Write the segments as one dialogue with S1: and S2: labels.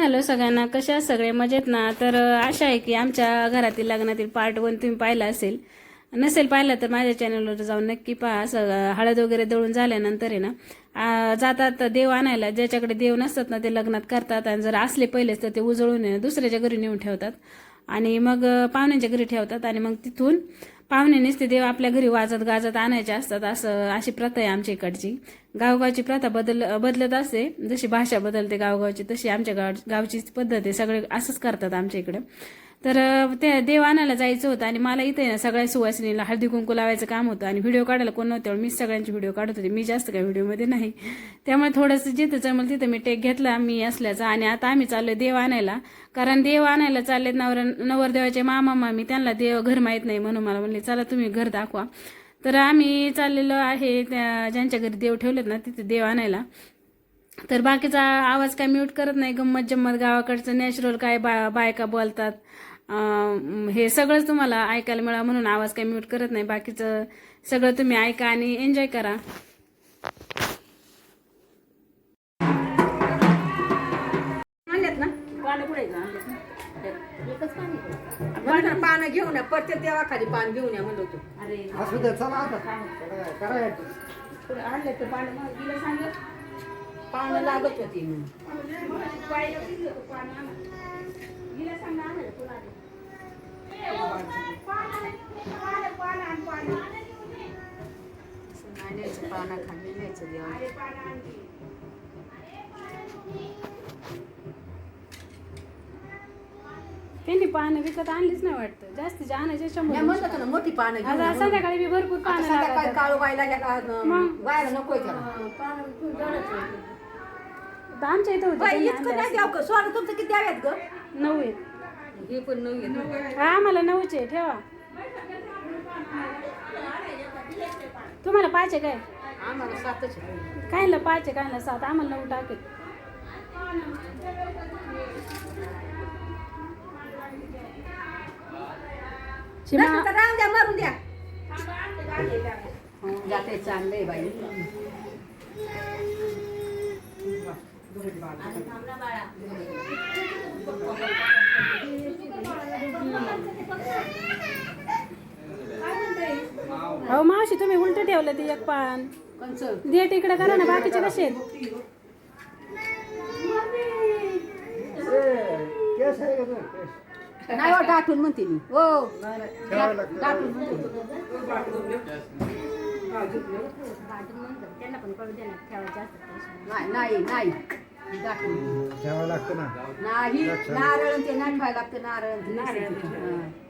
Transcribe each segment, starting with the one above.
S1: Hello सगळ्यांना? कशा सगळे? मजेत ना? तर आशा आहे की आमच्या घरातील लग्नातील पार्ट वन तुम्ही पाहिला असेल. नसेल पाहिलं तर माझ्या चॅनलवर जाऊन नक्की पहा. सगळं हळद वगैरे दळून झाल्यानंतर आहे ना जातात देव आणायला. ज्याच्याकडे देव नसतात ना ते लग्नात करतात. आणि जर असले पहिलेच तर ते उजळून दुसऱ्याच्या घरी नेऊन ठेवतात. आणि मग पाहुण्यांच्या घरी ठेवतात. आणि मग तिथून पाहुणे नसते देव आपल्या घरी वाजत गाजत आणायचे असतात असं अशी प्रथा आहे आमच्या इकडची. गावगावची प्रथा बदल बदलत असते जशी भाषा बदलते गावगावची तशी आमच्या गाव गावचीच पद्धत आहे सगळे असंच करतात आमच्या इकडे. तर त्या ते देव आणायला जायचं होतं आणि मला इथे ना सगळ्या सुवासिनीला हळदी कुंकू लावायचं काम होतं आणि व्हिडिओ काढायला कोण नव्हतं मी मीच सगळ्यांचे व्हिडिओ काढत होते. मी जास्त काय व्हिडिओमध्ये नाही. त्यामुळे थोडंसं जिथं जमलं तिथं मी टेक घेतला मी असल्याचा. आणि आता आम्ही चाललोय देव आणायला. कारण देव आणायला चाललेत नवर नवरदेवाचे मामा मामी. त्यांना देव घर माहीत नाही म्हणून मला म्हणले चला तुम्ही घर दाखवा. तर आम्ही चाललेलो आहे त्या ज्यांच्या घरी देव ठेवलेत ना तिथे देव आणायला. तर बाकीचा आवाज काय म्यूट करत नाही. गंमत जम्मत गावाकडचं नॅचरल काय बा बायका बोलतात. हे सगळंच तुम्हाला ऐकायला मिळा म्हणून आवाज काय म्यूट करत नाही. बाकीचं सगळं तुम्ही ऐका आणि एन्जॉय करा. आणल्यात ना? पाणी कुठे एकच पाणी
S2: म्हणलं पानं घेऊन या प्रत्येक देवाखाली पान घेऊन या म्हणलो तू
S1: अरे.
S3: असू दे चला आता. करा
S1: पुढे आणलं तर पाणी मला दिलं सांगत
S2: पानं लागत होती. पाना खाली न्यायचं देवा
S1: त्यांनी पानं विकत आणलीच नाही वाटतं. जास्तीचे आणायचे
S2: मी
S1: शंभर
S2: ना मोठी पानं घेऊन
S1: आता. संध्याकाळी बी भरपूर
S2: आता
S1: पानं
S2: संध्याकाळी
S1: लागतात.
S2: काळू बायला ह्याला बायला नकोय त्याला.
S1: आता आमच्या इथं होते
S2: बाई,
S1: त्यांनी
S2: इतकं
S1: आणलं
S2: नाही द्याव का? सोनं तुमचं किती द्याव्यात ग.
S1: नऊ आहेत.
S2: हे पण नऊ येत
S1: हा आम्हाला नऊचे ठेवा. तुम्हाला पाच आहे काय?
S2: आम्हाला सातच.
S1: कायला पाच आहे कायला सात. आम्हाला नऊ टाकेल शिमा.
S2: मारून द्या. हो, जाते चांगले बाई.
S1: हो मावशी तुम्ही उलट ठेवलं ते एक पान. देट इकडे करा ना बाकीचे कसे.
S2: नाही हो दाटून म्हणते मी. हो. नाही नाही नाही. दाटून
S3: ठेवावं लागतं ना.
S2: नाही नारळ ते नाही ठेवायला लागतं नारळ ते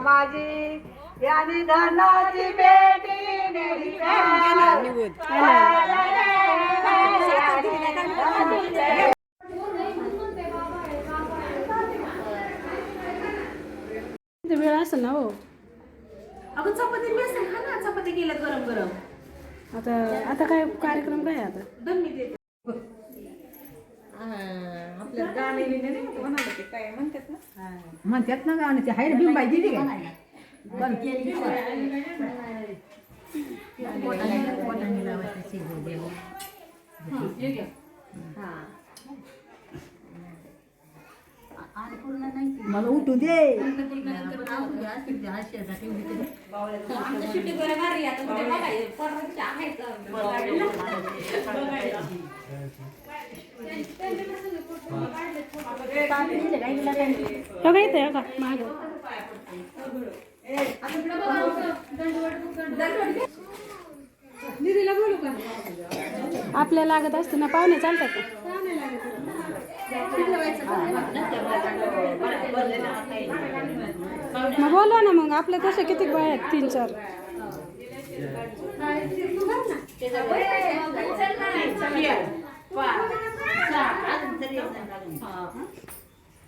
S2: माझी यानी धनाची बेटी
S1: इथं वेळ असं ना हो
S2: अगं चपाती बेसन खा ना चपाती केल्यात गरम गरम
S1: आता आता काय कार्यक्रम काय आता?
S2: दम मी देते आपल्या गाणे बिणे नाही का म्हणाले ते काय म्हणतात ना? म्हणतात ना गाणं ते हाय बिंबाई दिली काय पण
S4: मला उठू दे.
S2: बघा इथे बघा मागं. आपल्याला लागत असते ना पाहुणे चालतात का मग बोलवा ना मग आपल्या तसे किती बाय आहेत तीन चार?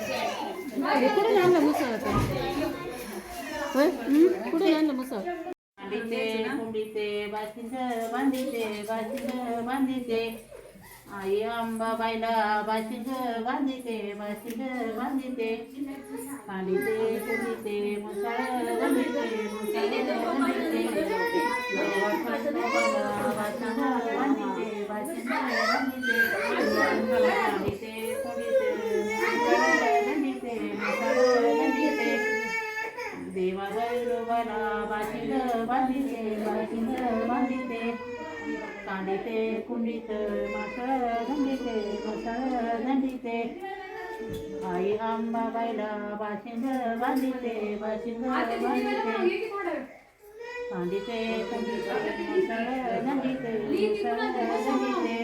S2: कुठे आणलं मुसळ आता होय हं? कुठे आणलं मुसळ
S5: बांधिते कुंडीते बाचिंद बांधिते बाचिंद बांधिते बायला अंबाबाईला बाचिंद बांधिते बाचिंद बांधिते. बांधिते कुंडीते मुसाळ बांधिते बांधिते बाचिंद बांधिते. बांधिते मुसाळ देवा बाशिंग बांधिते बाशिंग बांधिते. धंडिते मासळ धंडिते आई अंबाबाईला बाशिंग बांधिते बाशिंग बांधिते कांदिते कुंडीत मासळ धंडिते मासळ धंडिते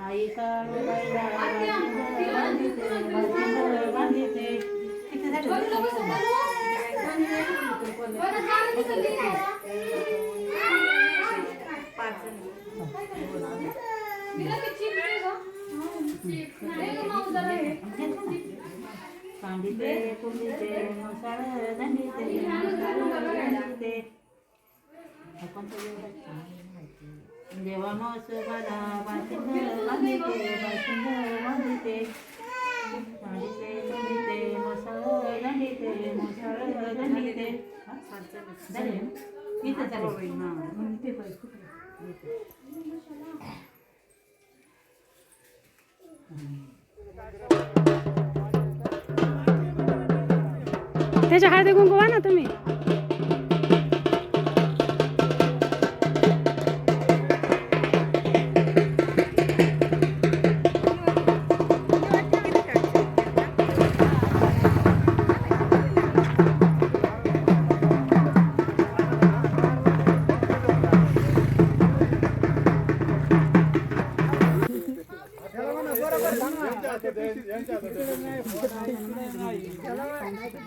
S5: आई काळूबाईला बाशिंग बांधिते बाशिंग बांधिते किती झाले? कांदिते मसाळ धंडिते देवा मास बाला बाशिंग बांधिते बाशिंग बांधिते कांदिते कुंदिते मसाळ धंडिते मसाळ झाले इथं चालेल हां मग इथे पाहिजे
S2: त्याच्या हळदी कुंकू ना तुम्ही.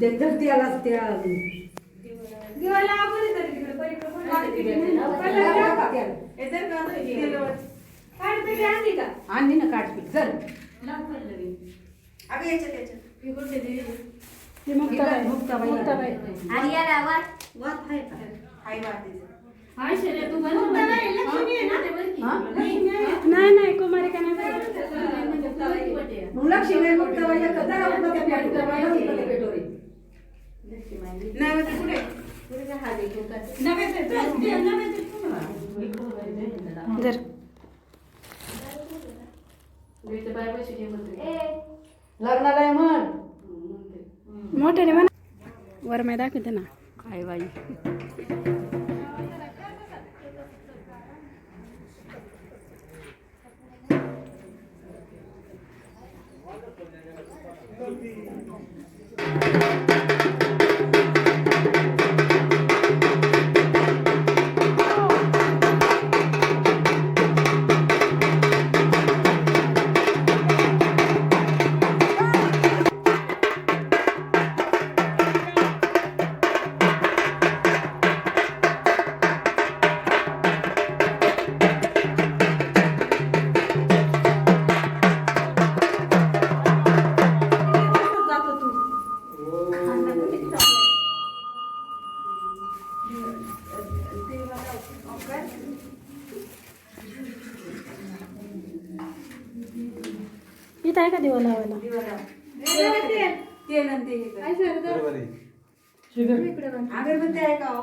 S4: ते धरती आला त्या आणली ना काटपीठ चल.
S2: ती? मुक्ताबाई.
S4: मुक्ताबाई.
S2: मुक्ताबाई.
S4: हा?
S2: नाही नाही. कुमारिका नाही बरं.
S4: मग लक्ष्मी मुक्ताबाई जरा उभं त्या पेटवर, उभं त्या पेटवर.
S2: नैवेद्य कुठे? नैवेद्य लग्नाला आहे म्हण.
S1: मोठ्याने म्हणा. वर मी दाखवते ना.
S2: काय बाई.
S1: दिवा लावायला
S2: तेल आणि ते हे कर. अगरबत्ती आहे का हो?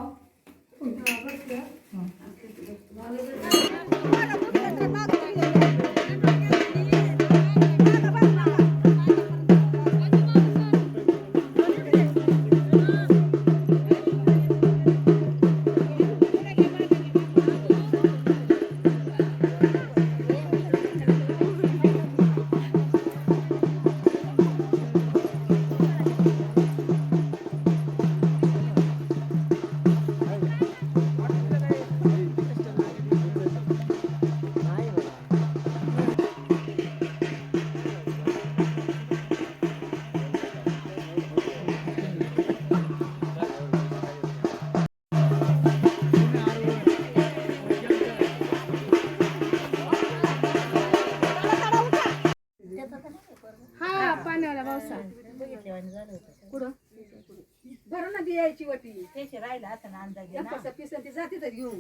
S2: द्यायची वटी
S5: त्याचे राहिला असं ना अंदाजे ना.
S2: कसं पिसन ती जाते तर घेऊन.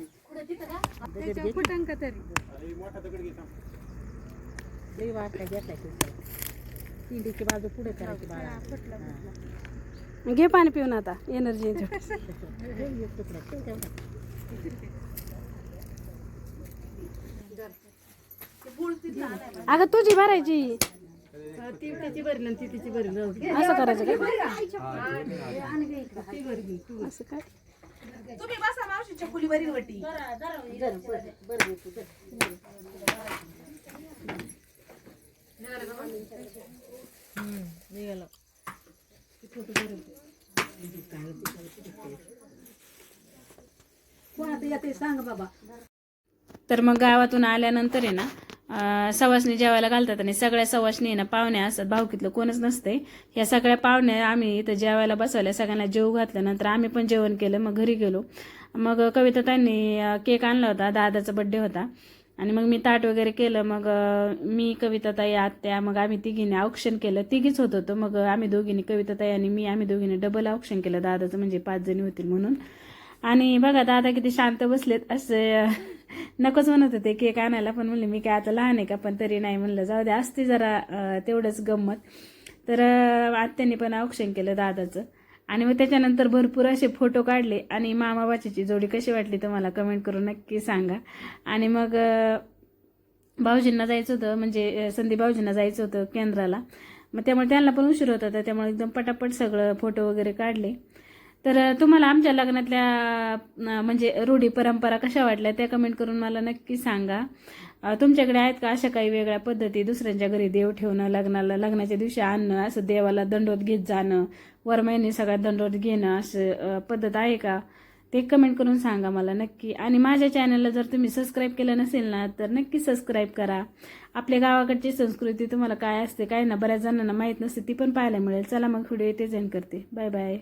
S5: लई वाटला घेतला की. पिंडीची बाजू पुढे करायची बाळा
S1: घे पाणी पिऊन आता एनर्जी
S5: एक तुकडा ठेव तेवढा.
S1: अगं तुझी भरायची.
S2: ती त्याची भरली ती तिची भरली
S1: असं करायचं का? असं काय
S2: तुम्ही बसा मावशीच्या फुली भरी वटी. कोण आता येते सांग बाबा.
S1: तर मग गावातून आल्यानंतर आहे ना सवासणी जेवायला घालतात आणि सगळ्या सवासणी ना पाहुण्या असतात. भाऊकीतलं कोणच नसते या सगळ्या पाहुण्या आम्ही इथं जेवायला बसवल्या. सगळ्यांना जेव घातल्यानंतर आम्ही पण जेवण केलं. मग घरी गेलो. मग कविता त्यांनी केक आणला होता. दादाचा बड्डे होता. आणि मग मी ताट वगैरे केलं. मग मी कविताताई आत्या मग आम्ही तिघीने औक्षण केलं. तिघीच होत होतो. मग आम्ही दोघींनी कविताताई आणि मी आम्ही दोघींनी डबल औक्षण केलं. दादाचं म्हणजे पाच जणी होतील म्हणून. आणि बघा दादा किती शांत बसलेत. असे नकोच म्हणत होते केक आणायला पण म्हणले मी काय आता लहान आहे का? पण तरी नाही म्हणलं. जाऊ दे असते जरा तेवढंच गंमत. तर आत्यांनी आत्याने पण औक्षण केलं दादाचं. आणि मग त्याच्यानंतर भरपूर असे फोटो काढले. आणि मामा बाचीची जोडी कशी वाटली तुम्हाला कमेंट करून नक्की सांगा. आणि मग भाऊजींना जायचं होतं म्हणजे संदीप भाऊजींना जायचं होतं केंद्राला. मग त्यामुळे त्यांना पण उशीर होता तर त्यामुळे एकदम पटापट सगळं फोटो वगैरे काढले. तर तुम्हाला आमच्या लग्नातल्या म्हणजे रूढी परंपरा कशा वाटल्या त्या कमेंट करून मला नक्की सांगा. तुमच्याकडे आहेत का अशा काही वेगळ्या पद्धती? दुसऱ्यांच्या घरी देव ठेवणं लग्नाला लग्नाच्या दिवशी आणणं असं देवाला दंडोत घेत जाणं वर महिने सगळ्या दंडोत घेणं असं पद्धत आहे का? ते कमेंट करून सांगा मला नक्की. आणि माझ्या चॅनलला जर तुम्ही सबस्क्राईब केलं नसेल ना तर नक्की सबस्क्राईब करा. आपल्या गावाकडची संस्कृती तुम्हाला काय असते काय ना बऱ्याच जणांना माहीत नसते ती पण पाहायला मिळेल. चला मग व्हिडिओ इथे जॉईन करते. Bye bye